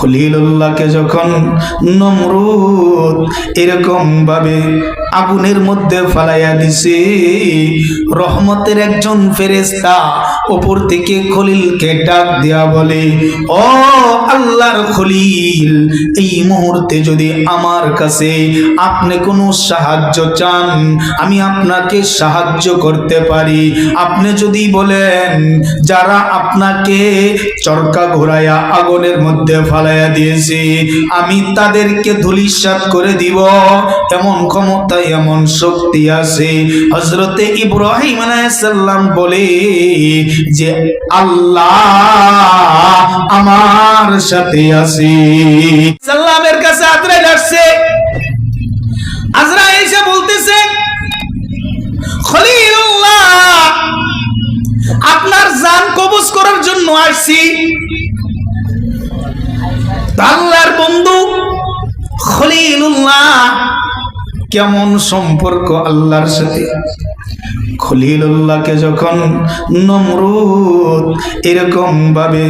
খলিলুল্লাহকে যখন নমরুদ এরকম ভাবে আগুনের মধ্যে ফালাইয়া দিছে। রহমতের একজন ফেরেস্তা ওপর থেকে খলিলকে ডাক দেয়া বলে, ও আল্লাহর খলিল, এই মুহূর্তে যদি আমার কাছে আপনি কোনো সাহায্য চান, আমি আপনাকে সাহায্য করতে পারি। আপনি যদি বলেন, যারা আপনাকে চরকা ঘোরায়া আগুনের মধ্যে ফালাইয়া দিয়েছে, আমি তাদেরকে ধুলিসাৎ করে দিব, এমন ক্ষমতা এমন শক্তি আছে। হজরতে ইব্রাহিম আলাইসাল্লাম বলে যে, আল্লাহ আমার সাথে আছে। সাল্লামের কাছে আজরাইল আজরাইল এসে বলতেছে আপনার জান কবজ করার জন্য আসছি। আল্লাহর বন্ধু, খলিলুল্লাহ কেমন সম্পর্ক আল্লাহর সাথে? খলিলুল্লাহকে যখন নমরুদ এরকম ভাবে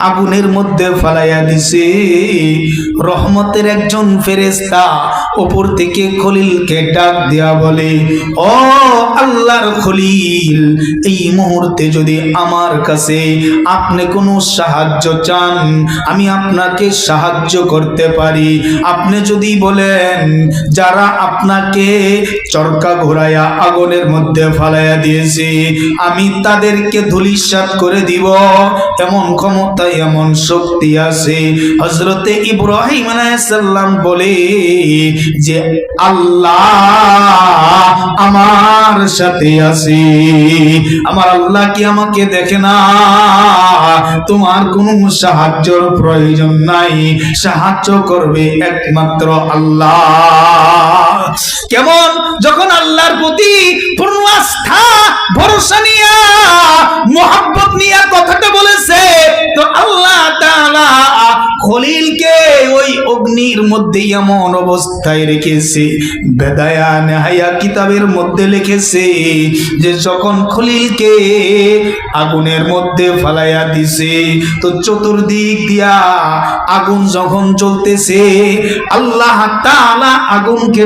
আগুনের মধ্যে ফালাইয়া দিছে, রহমতের একজন ফেরেস্তা ওপর থেকে খলিলকে ডাক দেয়া বলে, ও আল্লাহর খলিল, এই মুহূর্তে যদি আমার কাছে আপনি কোনো সাহায্য চান, আমি আপনাকে সাহায্য করতে পারি। আপনি যদি বলেন, যারা আপনাকে চরকা ঘোরায়া আগুনের মধ্যে ফালাইয়া দিয়েছে। আমি তাদেরকে ধুলিসাৎ করে দিব। এমন ক্ষমতা এমন শক্তি আছে। হজরতে ইব্রাহিম আলাইসাল্লাম বলে যে, আল্লাহ আমার সাথে আছে। আমার আল্লাহ কি আমাকে দেখে না? তোমার কোনো সাহায্যর প্রয়োজন নাই। সাহায্য করবে একমাত্র আল্লাহ। কেমন? যখন আল্লাহর প্রতি পূর্ণ আস্থা, ভরসা নিয়া, মোহাব্বত নিয়া কথাটা বলেছে, তো আল্লাহ তাআলা খলিলকে ওই অগ্নির মধ্যে এমন অবস্থায় রেখেছে, বেদায়া নেহায়া কিতাবের মধ্যে লিখেছে, যে যখন খলিলকে আগুনের মধ্যে ফালাইয়া দিছে, তো চতুর্দিক দিয়া আগুন যখন চলতেছে আল্লাহ তাআলা আগুনকে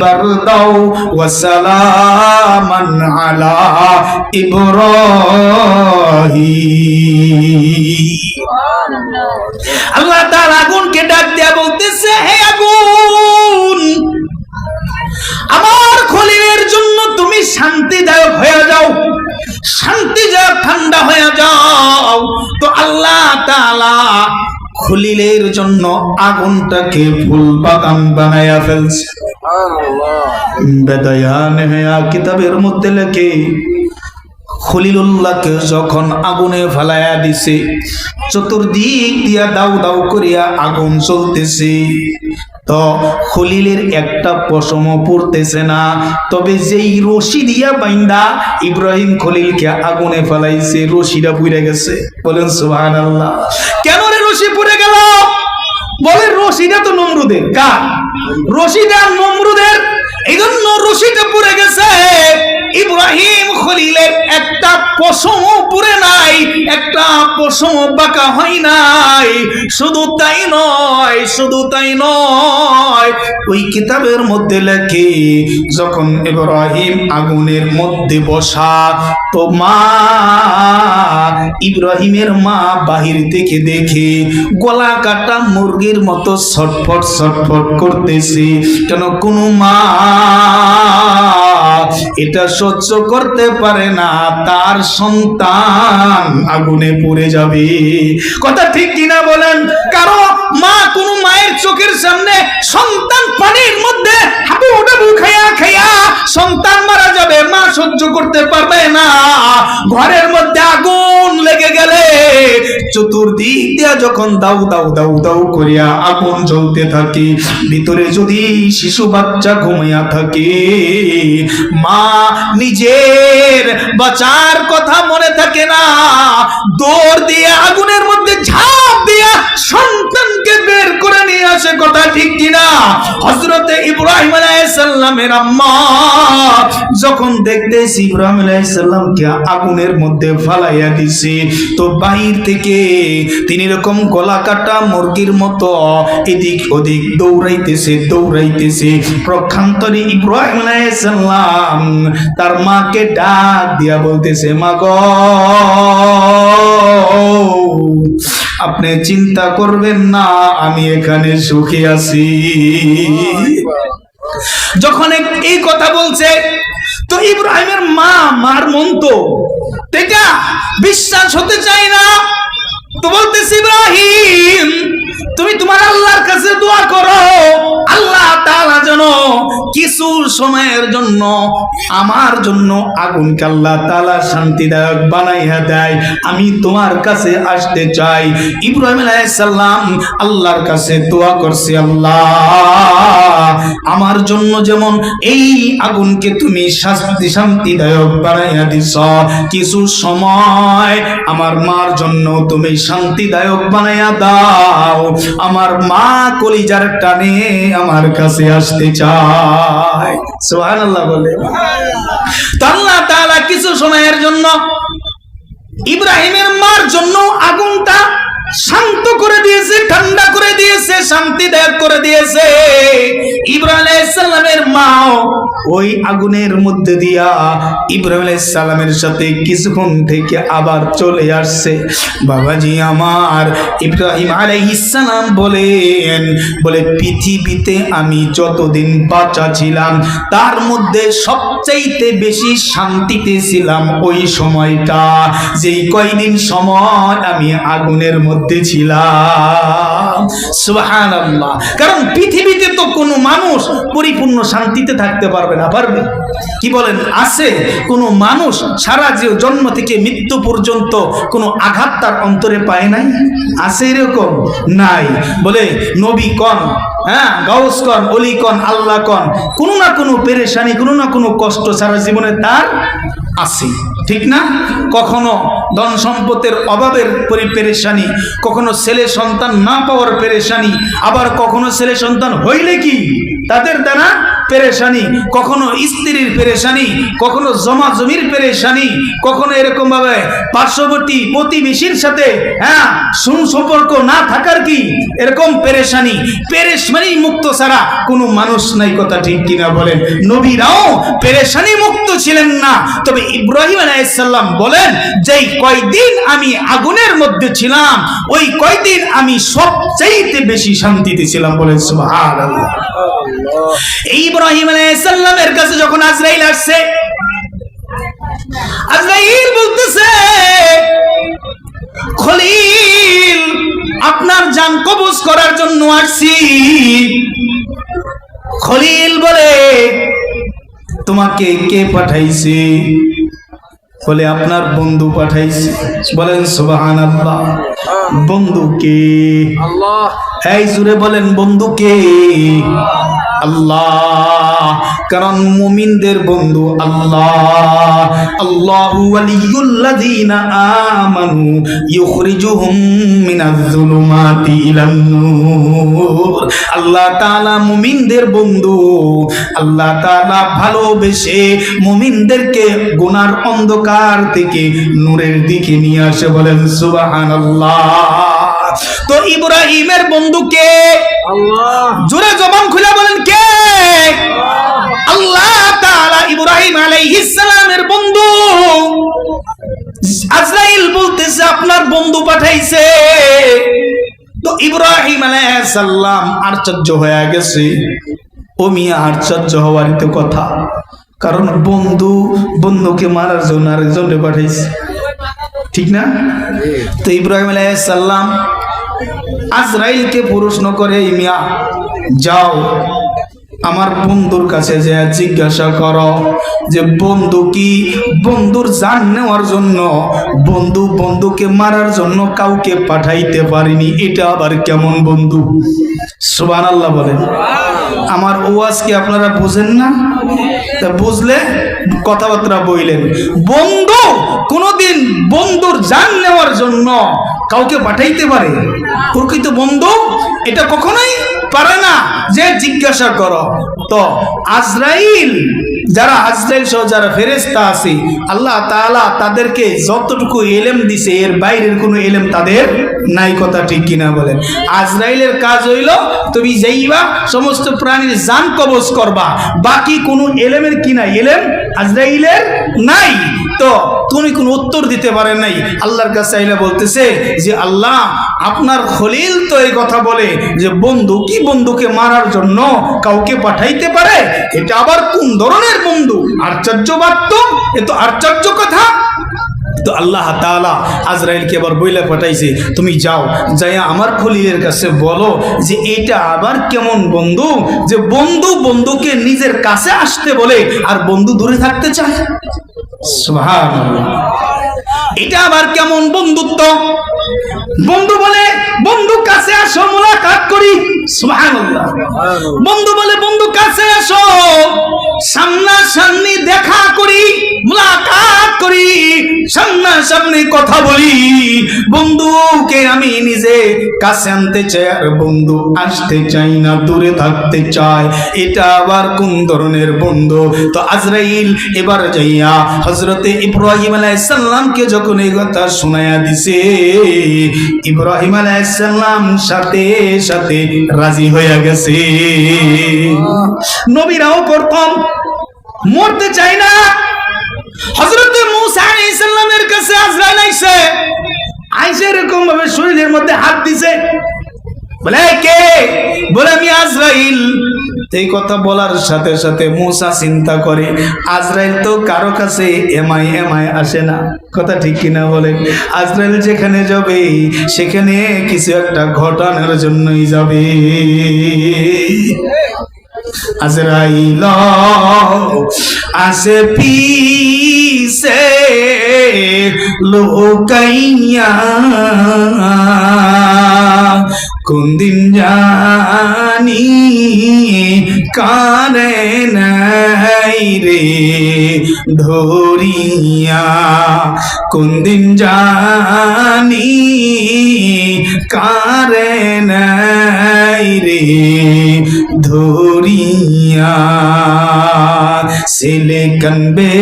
বারদাও ওয়া সালামান আলা ইব্রাহিম। আল্লাহ আগুনকে ডাক দেয়া বলতেছে, হে আগুন, আমার খলিলের জন্য তুমি শান্তিদায়ক হয়ে যাও শান্তি শান্তিদায়ক ঠান্ডা হয়ে যাও। তো আল্লাহ তাআলা খলিলের জন্য আগুনটাকে ফুল বাগান বানায়া ফেলছে। বেদয়ান কিতাবের মধ্যে লেখে, খলিলুল্লাহকে যখন আগুনে ফেলাইয়া দিছে, চতুর্দিক দিয়া দাউ দাউ করিয়া আগুন চলতেছে। তো খলিলের একটা পশম পড়তেছে না, তবে যেই রশি দিয়া বাইন্দা ইব্রাহিম খলিলকে আগুনে ফেলাইছে, রশিটা পুড়ে গেছে। বলেন সুবহান আল্লাহ কেন বলে রশিদা তো নমরুদের কার? রশিদা নমরুদের এই জন্য রশিটা পুড়ে গেছে, ইব্রাহিম খলিলের একটা পশম পুরে নাই, একটা পশম বাঁকা হয় নাই। শুধু তাই নয়, শুধু তাই নয়, ওই কিতাবের মধ্যে লেখে, যখন ইব্রাহিম আগুনের মধ্যে বসা, তো মা ইব্রাহিমের মা বাহির থেকে দেখে, গলা কাটা মুরগির মতো ছটফট ছটফট করতেছে। কেন কোনো মা এটা সহ্য করতে পারে না, তার সন্তান আগুনে পড়ে যাবে। কথা ঠিক কিনা বলেন? কারও মা কোন মায়ের চোখের সামনে সন্তান পানির মধ্যে সন্তান মারা যাবে, মা সহ্য করতে পারবে না। ঘরের মধ্যে আগুন লেগে গেলে চতুর্দিক দিয়া যখন দাউ দাউ দাউ দাউ করিয়া আগুন জ্বলতে থাকে, ভিতরে যদি শিশু বাচ্চা ঘুমাইয়া থাকে। মা নিজের বাঁচার কথা মনে থাকে না। দৌড় দিয়ে আগুনের মধ্যে ঝাঁপ দিয়া সন্তানকে বের করে নিয়ে আসে, কথা ঠিক কিনা? হজরতে ইব্রাহিম আলাইসাল্লামের আম্মা যখন দেখতেছি, ইব্রাহিম আলাইসাল্লামকে আগুনের মধ্যে ফালাইয়া দিছে। তো বাহির থেকে তিনি এরকম গলা কাটা মুরগির মতো এদিক ওদিক দৌড়াইতেছে দৌড়াইতেছে। প্রক্ষান্তরে ইব্রাহিম আলাইসাল্লাম তার মাকে ডাক দিয়া বলতেছে মা গো আপনি চিন্তা করবেন না, আমি এখানে সুখী আছি। যখন এই কথা বলছে, তো ইব্রাহিমের মা মার মন তো। বিশ্বাস হতে চাই না। তো বলতেছে ইব্রাহিম, তুমি তোমার আল্লাহর কাছে দোয়া করো। আল্লাহ তাআলা যেন কিছু সময়ের জন্য আমার জন্য আগুনকে আল্লাহ তাআলা শান্তিদায়ক বানাইয়া দেয়। আমি তোমার কাছে আসতে চাই। ইব্রাহিম আলাইহিস সালাম আল্লাহর কাছে দোয়া করছে, আল্লাহ, আমার জন্য যেমন এই আগুনকে তুমি শান্তি শান্তিদায়ক বানাইয়া দিছ, কিছু সময় আমার মার জন্য তুমি শান্তিদায়ক বানাইয়া দাও। আমার মা কলিজার টানে আমার কাছে আসতে চায়। সুবহানাল্লাহ বলে। তো আল্লাহ কিছু সময়ের জন্য, ইব্রাহিমের মার জন্য আগুনটা শান্ত করে দিয়েছে, ঠান্ডা করে দিয়েছে শান্তিদায়ক করে দিয়েছে। ইব্রাহিম আলাইহিসসালামের মাও ওই আগুনের মধ্যে দিয়া ইব্রাহিম সাথে কিছুক্ষণ থেকে আবার চলে আসছে। বাবাজি আমার, ইব্রাহিম আলাইহিসসালাম বলেন, বলে, পৃথিবীতে আমি যতদিন বাচ্চা ছিলাম, তার মধ্যে সবচাইতে বেশি শান্তিতে ছিলাম ওই সময়টা। যেই কয়দিন সময় আমি আগুনের মধ্যে ছিলাম। সুবহানাল্লাহ। কারণ পৃথিবীতে তো কোনো মানুষ পরিপূর্ণ শান্তিতে থাকতে পারবে না, পারবে? কি বলেন? আছে কোনো মানুষ সারা যে জন্ম থেকে মৃত্যু পর্যন্ত কোনো আঘাত তার অন্তরে পায় নাই? আছে এরকম? নাই। বলে নবী কন হ্যাঁ গাউস কন, অলি কন, আল্লাহ কন, কোনো না কোনো পেরেশানি, কোনো না কোনো কষ্ট সারা জীবনে তার আছে। ঠিক না? কখনো ধন সম্পদের অভাবের পরি পেরেশানি, কখনো ছেলে সন্তান না পাওয়ার পেরেশানি, আবার কখনো ছেলে সন্তান হইলে কি? তাদের দ্বারা পেরেশানি, কখনো স্ত্রীর পেরেশানি, কখনো জমা জমির পেরেশানি, কখনো এরকম ভাবে পার্শ্ববর্তী প্রতিবেশীর সাথে হ্যাঁ সুসম্পর্ক না থাকার কি? এরকম পেরেশানি পেরেশানি মুক্ত ছাড়া কোনো মানুষ নাই, কথা ঠিক কিনা বলেন। নবীরাও পেরেশানি মুক্ত ছিলেন না। তবে ইব্রাহিম আলাইসাল্লাম বলেন, যেই কয়দিন আমি আগুনের মধ্যে ছিলাম, ওই কয়দিন আমি সবচাইতে বেশি শান্তিতে ছিলাম বলেন, সুবহানাল্লাহ। ইব্রাহিম আলাইসাল্লামের কাছে যখন আজরাইল আসছে আজরাইল বলতেছে খলিল আপনার জান কবজ করার জন্য আসছি। খলিল বলে তোমাকে কে পাঠাইছে? বলে আপনার বন্ধু পাঠাইছে। বলেন সুবাহান আল্লাহ বন্ধু কে? আল্লাহ। এই জুড়ে বলেন বন্ধু কে? আল্লাহ। কারণ মুমিনদের বন্ধু আল্লাহ। আল্লাহু ওয়ালিয়ুল্লাযীনা আমানু ইউখরিজুহুম মিনাজ যুলুমাতি ইলান নূর। আল্লাহ তাআলা মুমিনদের বন্ধু। আল্লাহ তাআলা ভালোবেসে মুমিনদেরকে গুনার অন্ধকার থেকে নূরের দিকে নিয়ে আসে বলেন সুবহানাল্লাহ। তো ইব্রাহিমের বন্ধুকে আল্লাহ। জোরে জবান খুলে বলেন কে? আল্লাহ তাআলা ইব্রাহিম আলাইহিস সালামের বন্ধু। আজরাইল বলতেছে আপনার বন্ধু পাঠাইছে। তো ইব্রাহিম আলাইহিস সালাম আশ্চর্য হয়ে গেছে। ও মিয়া আশ্চর্য হওয়ারই তো কথা। কারণ বন্ধু বন্ধুকে মারার জন্য আরেকজনকে পাঠাইছে। ঠিক না? তো ইব্রাহিম আলাইহিস সালাম আজরাইলকে প্রশ্ন করে "এই মিয়া, যাও, আমার বন্ধুর কাছে যে জিজ্ঞাসা কর যে, বন্ধু কি? বন্ধুর জান নেওয়ার জন্য, বন্ধু বন্ধুকে মারার জন্য কাউকে পাঠাইতে পারিনি, এটা আবার কেমন বন্ধু? সুবান আল্লাহ বলেন। আমার ওয়াজ কি আপনারা বুঝেন না? তা বুঝলে কথাবার্তা বইলেন। বন্ধু, কোনোদিন বন্ধুর জান নেওয়ার জন্য কাউকে পাঠাইতে পারে। প্রকৃত বন্ধু এটা কখনোই পারে না। যে জিজ্ঞাসা করো। তো আজরাইল, যারা আজরাইল সহ যারা ফেরেস্তা আছে, আল্লাহ তাআলা তাদেরকে যতটুকু এলেম দিছে, এর বাইরের কোনো এলেম তাদের নাই কথা ঠিক কিনা বলেন। আজরাইলের কাজ হইল, তুমি যাইবা, সমস্ত প্রাণীর জান কবজ করবা। বাকি কোনো এলেমের কি নাই? এলেম আজরাইলের নাই। তো তুমি কোনো উত্তর দিতে পারেন নাই। আল্লাহর কাছে আইলা বলতেছে যে, আল্লাহ, আপনার খলিল তো এই কথা বলে যে, বন্ধু, কি বন্ধুকে মারার জন্য কাউকে পাঠাইতে পারে? এটা আবার কোন ধরনের বন্ধু? আশ্চর্যবাদ তো, এ তো আশ্চর্য কথা। তো আল্লাহ তাআলা আজরাইলকে আবার বইলা পাঠাইছে, তুমি যাও, যাইয়া আমার খলিলের কাছে বলো যে এটা আবার কেমন বন্ধু? যে, বন্ধু বন্ধুকে নিজের কাছে আসতে বলে, আর বন্ধু দূরে থাকতে চায়। এটা আবার কেমন বন্ধুত্ব? বন্ধু বলে বন্ধু কাছে আসো মোলাকাত করি। বন্ধু বলে, বন্ধু, কাছে আসো। সামনাসামনি দেখা করি, মুলাকাত করি, সামনাসামনি কথা বলি। বন্ধুকে আমি নিজে কাছে আনতে চাই, আর বন্ধু আসতে চাই না, দূরে থাকতে চায় এটা আবার কোন ধরনের বন্ধু? তো আজরাইল এবার যাইয়া হজরতে ইব্রাহিম আলাইসাল্লামকে যখন এই কথা শোনায়া দিছে, ইব্রাহিম আলাইসাল্লাম সাথে সাথে রাজি হয়ে গেছে। নবীরাও করতাম মরতে চাই না। হজরত মুসা আলাইহিসসালামের কাছে আজরাইল আইছে আইসে এরকম ভাবে শরীরের মধ্যে হাত দিছে। বলে, "এই কে? বলে, আমি আজরাইল। এই কথা বলার সাথে সাথে চিন্তা করে, আজরাইল তো কারও কাছে এমাই এমাই আসে না। কথা ঠিক কিনা বলেন আজরাইল যেখানে যাবে, সেখানে কিছু একটা ঘটানোর জন্যই যাবে। আজরাইল, আসে পিসে লোকাইয়া কোন দিন জানি কারে নাই রে ধরিয়া। কোন দিন জানি কারে নাই রে ধরিয়া। ছেলে কানবে,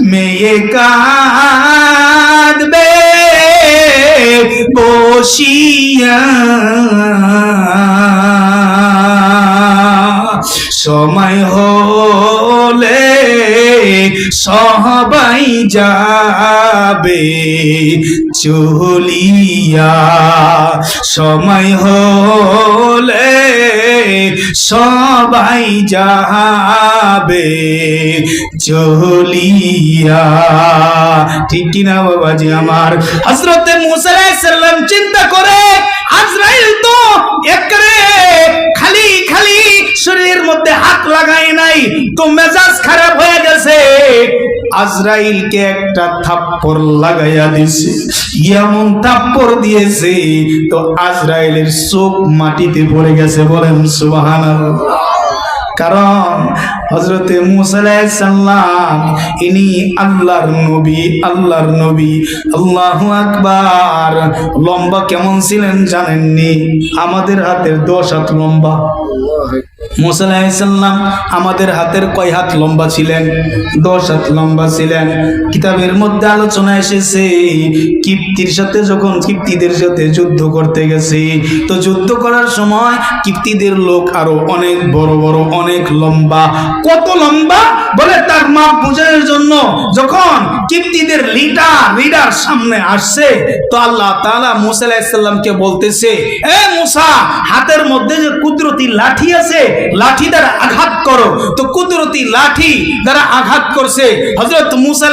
মেয়ে কাঁদবে বসিয়া সময় হলে সবাই যাবে। চলিয়া সময় হলে সবাই যাবে চলিয়া। ঠিক কিনা বাবাজি আমার? হজরতে মুসাল্লাম চিন্তা করে আজরাইল তো একরে খালি খালি শরীরের মধ্যে হাত লাগায় নাই, তো মেজাজ খারাপ হয়ে গেছে। আজরাইলকে একটা থাপ্পড় লাগাইয়া দিছে, এমন থাপ্পড় দিয়েছে, তো আজরাইলের চোখ মাটিতে পড়ে গেছে বলেন সুবহানাল্লাহ। কারণ হজরতে মুসাল্লাম ইনি আল্লাহর নবী আল্লাহর নবী। আল্লাহু আকবার। লম্বা কেমন ছিলেন জানেননি? আমাদের হাতের দশ হাত লম্বা। মুসাল্লাম আমাদের হাতের কয় হাত লম্বা ছিলেন? দশ হাত লম্বা ছিলেন। কিতাবের মধ্যে আলোচনা এসেছে, কিপ্তির সাথে যখন কিপ্তিদের সাথে যুদ্ধ করতে গেছে, তো যুদ্ধ করার সময় কিপ্তিদের লোক আরও অনেক বড় বড়, অনেক লম্বা। কত লম্বা? বলে তার মাপ বোঝানোর জন্য যখন কিপ্তিদের লিডার লিডার সামনে আসছে, তো আল্লাহ তাআলা মুসা বলতেছে, এ মুসা, হাতের মধ্যে যে কুদরতি লাঠি আছে, লাঠি দ্বারা আঘাত করো। তো কুদরতি লাঠি দ্বারা আঘাত করছে। হযরত মুসা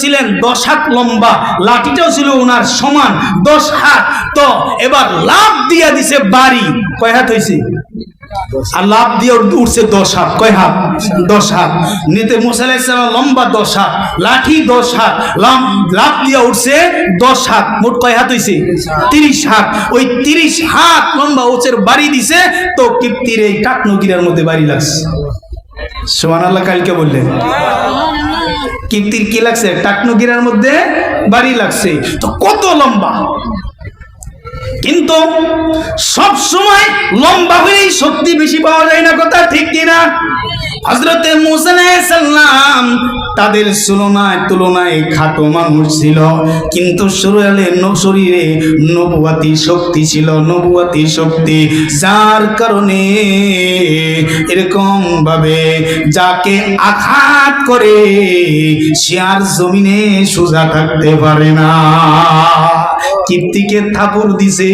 ছিলেন দশ হাত লম্বা, লাঠিটাও ছিল ওনার সমান দশ হাত। তো এবার লাভ দিয়া দিছে বাড়ি। কয় হাত হয়েছে আর লাভ দিয়ে উঠছে দশ হাত। কয় হাত? দশ হাত। নিতে মুসালাম লম্বা দশ হাত, লাঠি দশ হাত লাভ দিয়ে উঠছে দশ হাত। মোট কয় হাত হইছে? তিরিশ হাত। ওই তিরিশ হাত লম্বা উচের বাড়ি দিছে তো কিপ্তির এই টাকনগিরার মধ্যে বাড়ি লাগছে। সোমান আল্লাহ কালকে বললেন কিপ্তির কি লাগছে? টাকনগিরার মধ্যে বাড়ি লাগছে। তো কত লম্বা? কিন্তু সব সময় লম্বা হলেই শক্তি বেশি পাওয়া যায় না, কথা ঠিক কিনা? হজরতে মুসালাম তাদের তুলনায় তুলনায় খাটো মানুষ ছিল, কিন্তু শরীরে শরীরে নবুয়াতি শক্তি ছিল, নবুয়াতি শক্তি। যার কারণে এরকম ভাবে যাকে আঘাত করে, সে আর জমিনে সোজা থাকতে পারে না। কীর্তিকে থাপুর দিছে,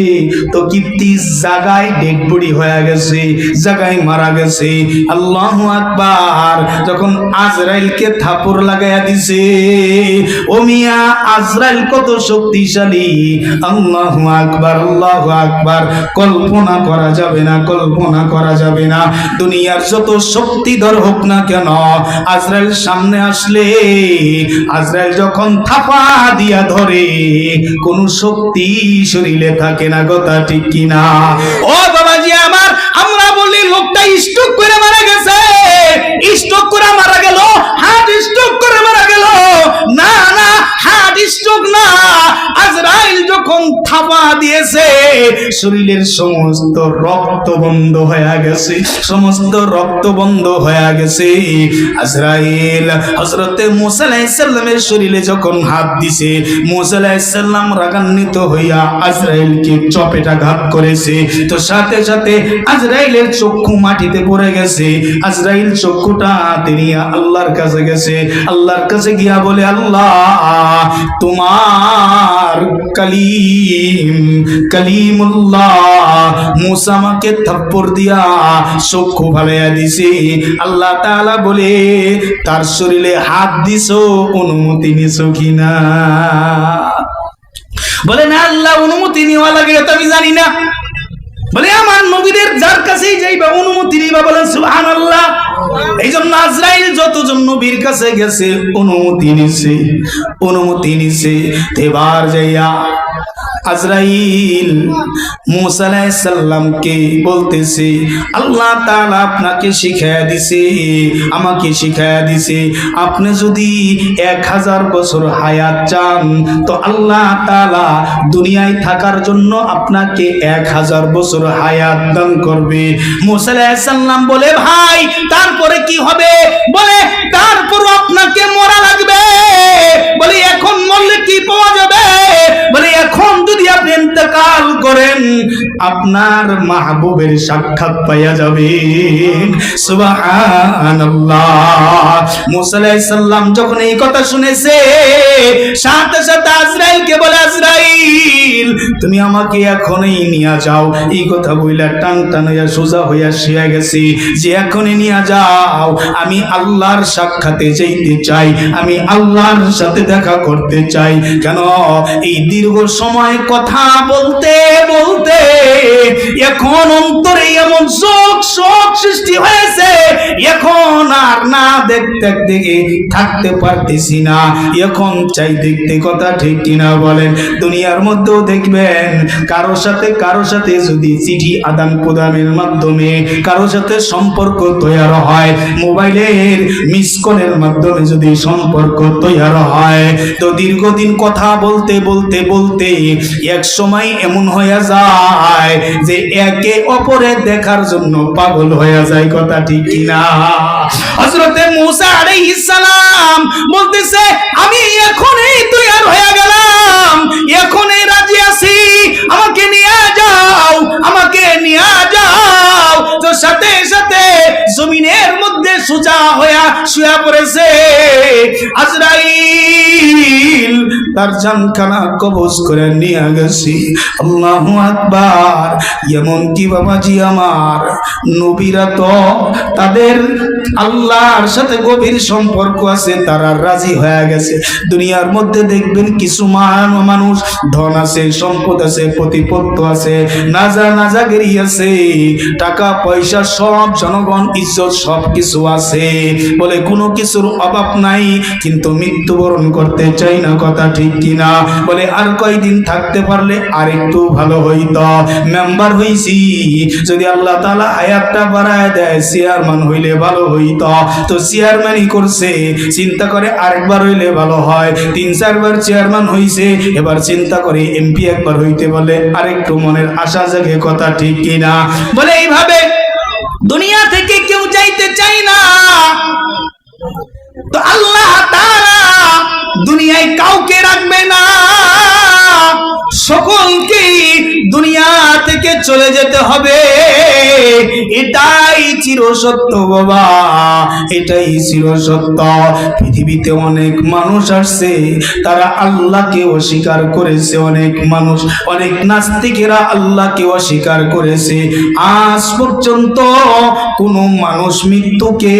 তো কীর্তি জাগায় ডেড বডি হয়ে গেছে, জাগায় মারা গেছে। আল্লাহ আকবার, যখন আজরাইলকে থাপুর লাগাইয়া দিছে, ও মিয়া আজরাইল কত শক্তিশালী। আল্লাহ আকবার আল্লাহ আকবার, কল্পনা করা যাবে না, কল্পনা করা যাবে না। দুনিয়ার যত শক্তিধর হোক না কেন, আজরাইল সামনে আসলে, আজরাইল যখন থাপা দিয়া ধরে, কোন শক্তি শরীরে থাকে না কথা ঠিক কিনা? ও বাবাজি আমার, আমরা বলি লোকটা স্ট্রোক করে মারা গেছে। স্ট্রোক করে মারা গেল হার্ট স্ট্রোক না, আজরাইল যখন থাপা দিয়েছে, শরীরের সমস্ত রক্ত বন্ধ হয়ে গেছে, সমস্ত রক্ত বন্ধ হয়ে গেছে। আজরাইল হজরতে শরীরে যখন হাত দিছে, মুসা আলাইহিসসালাম রাগান্বিত হইয়া আজরাইলকে চপেটাঘাত করেছে। তো সাথে সাথে আজরাইলের চক্ষু মাটিতে পড়ে গেছে। আজরাইল চক্ষুটা তিনি আল্লাহর কাছে গেছে। আল্লাহর কাছে গিয়া বলে, আল্লাহ তোমার কালিম, কালিমুল্লাহ, মুসা আমাকে দিয়া চক্ষু ভালাইয়া দিছে। আল্লাহ তাআলা বলে, তার শরীরে হাত দিছো, অনুমতি নিছো কিনা? বলে, না আল্লাহ, অনুমতি নেওয়া লাগে তো আমি জানি না। বলে, আমার নবীদের যার কাছেই যাইবা, অনুমতি নিবা বলেন, সুবহানাল্লাহ। এই জন্য আজরাইল যতজন নবীর কাছে গেছে, অনুমতি নিছে অনুমতি নিছে। এবার যাইয়া আজরাইল মুসা আলাইহিস বলতেছে, আল্লাহ তাআলা আপনাকে শিখায়া দিছে, আমাকে শিখায়া দিছে। আপনি যদি এক হাজার বছর হায়াত চান, তো আল্লাহ তাআলা দুনিয়ায় থাকার জন্য আপনাকে এক হাজার বছর হায়াত দান করবে। মুসা আলাইহিস বলে, ভাই, তারপরে কি হবে? বলে তারপর আপনাকে আপনার মাহবুবের সাক্ষাৎ পাইয়া যাবে। সুবহানাল্লাহ। মুসা আলাইহিস সালাম যখন এই কথা শুনেছে, সাথে সাথে আজরাইলকে বলে, আজরাইল, তুমি আমাকে এখনই নিয়ে যাও। এই কথা বইলা টান টান হইয়া, সোজা হইয়া শিয়া গেছি। যে এখনই নিয়ে যাও, আমি আল্লাহর সাক্ষাতে যাইতে চাই, আমি আল্লাহর সাথে দেখা করতে চাই। কেন? এই দীর্ঘ সময় কথা বলতে বলতে এখন অন্তরে এমন চোখ সৃষ্টি হয়েছে, এখন আর না দেখতে দেখে, থাকতে পারতেছি না। এখন চাই দেখতে কথা ঠিক কিনা বলেন। দুনিয়ার মধ্যেও দেখবেন, কারও সাথে কারও সাথে যদি চিঠি আদান প্রদানের মাধ্যমে কারও সাথে সম্পর্ক তৈরি হয়, মোবাইলের মিস কলের মাধ্যমে যদি সম্পর্ক তৈরি হয়, তো দীর্ঘদিন কথা বলতে বলতে বলতে এক সময় এমন হয়ে যায় যে একে অপরে দেখার জন্য পাগল হয়ে যায় কথা ঠিক কিনা? বলতেছে, আমি এখনই হয়ে গেলাম। রাজি আছি। আমাকে নিয়ে যাও, আমাকে নিয়ে যাও। তো সাথে সাথে জমিনের মধ্যে সোজা হইয়া শুয়া পড়েছে। আজরাইল তার জানখানা কবজ করে নিয়ে গেছি। আল্লাহু আকবার এমন কি বাবাজি আমার, নবীরা তো তাদের আল্লাহর সাথে গভীর সম্পর্ক আছে, তারা রাজি হয়ে গেছে। দুনিয়ার মধ্যে দেখবেন কিছু মান মানুষ, ধন আছে, সম্পদ আছে, প্রতিপত্ত আছে, নাজা নাজাগিরি আছে, টাকা পয়সা সব জনগণ, ইজ্জত সব কিছু আছে বলে কোনো কিছুর অভাব নাই, কিন্তু মৃত্যুবরণ করতে চাই না কথা ঠিক কিনা? বলে, আর কয়দিন থাকতে পারলে ভালো হইতো। মেম্বার হইছি। যদি আল্লাহ হায়াতটা বাড়ায় দেয়, চেয়ারম্যান হইলে ভালো হইতো। তো চেয়ারম্যানই করছে। চিন্তা করে আরেকবার হইলে ভালো হয়। তিন, চারবার চেয়ারম্যান হইছে। এবার চিন্তা করে এমপি একবার হইতে বলে, আরেকটু মনের আশা জাগে কথা ঠিক কিনা? বলে, এইভাবে দুনিয়া থেকে কেউ যাইতে চাই না। তো আল্লাহ দুনিয়ায় কাউকে রাখবে না। সকলকেই দুনিয়া থেকে চলে যেতে হবে। এটাই চির সত্য বাবা। এটাই চির সত্য পৃথিবীতে অনেক মানুষ আসছে, তারা আল্লাহকে অস্বীকার করেছে। অনেক মানুষ, অনেক নাস্তিকেরা আল্লাহকে অস্বীকার করেছে। আজ পর্যন্ত কোনো মানুষ মৃত্যুকে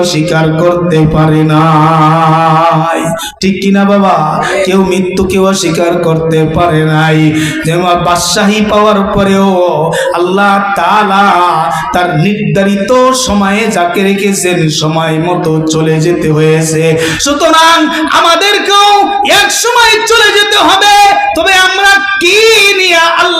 অস্বীকার করতে পারে না ঠিক কিনা বাবা? কেউ মৃত্যুকে অস্বীকার করতে পারে নাই। যেমন বাদশাহী পাওয়ার পরেও আল্লাহ তালা তার নির্ধারিত সময়ে যাকে রেখেছেন সময় মতো চলে যেতে হয়েছে। সুতরাং আমাদেরকেও এক সময় চলে যেতে হবে। তবে আমরা কি নিয়ে আল্লাহর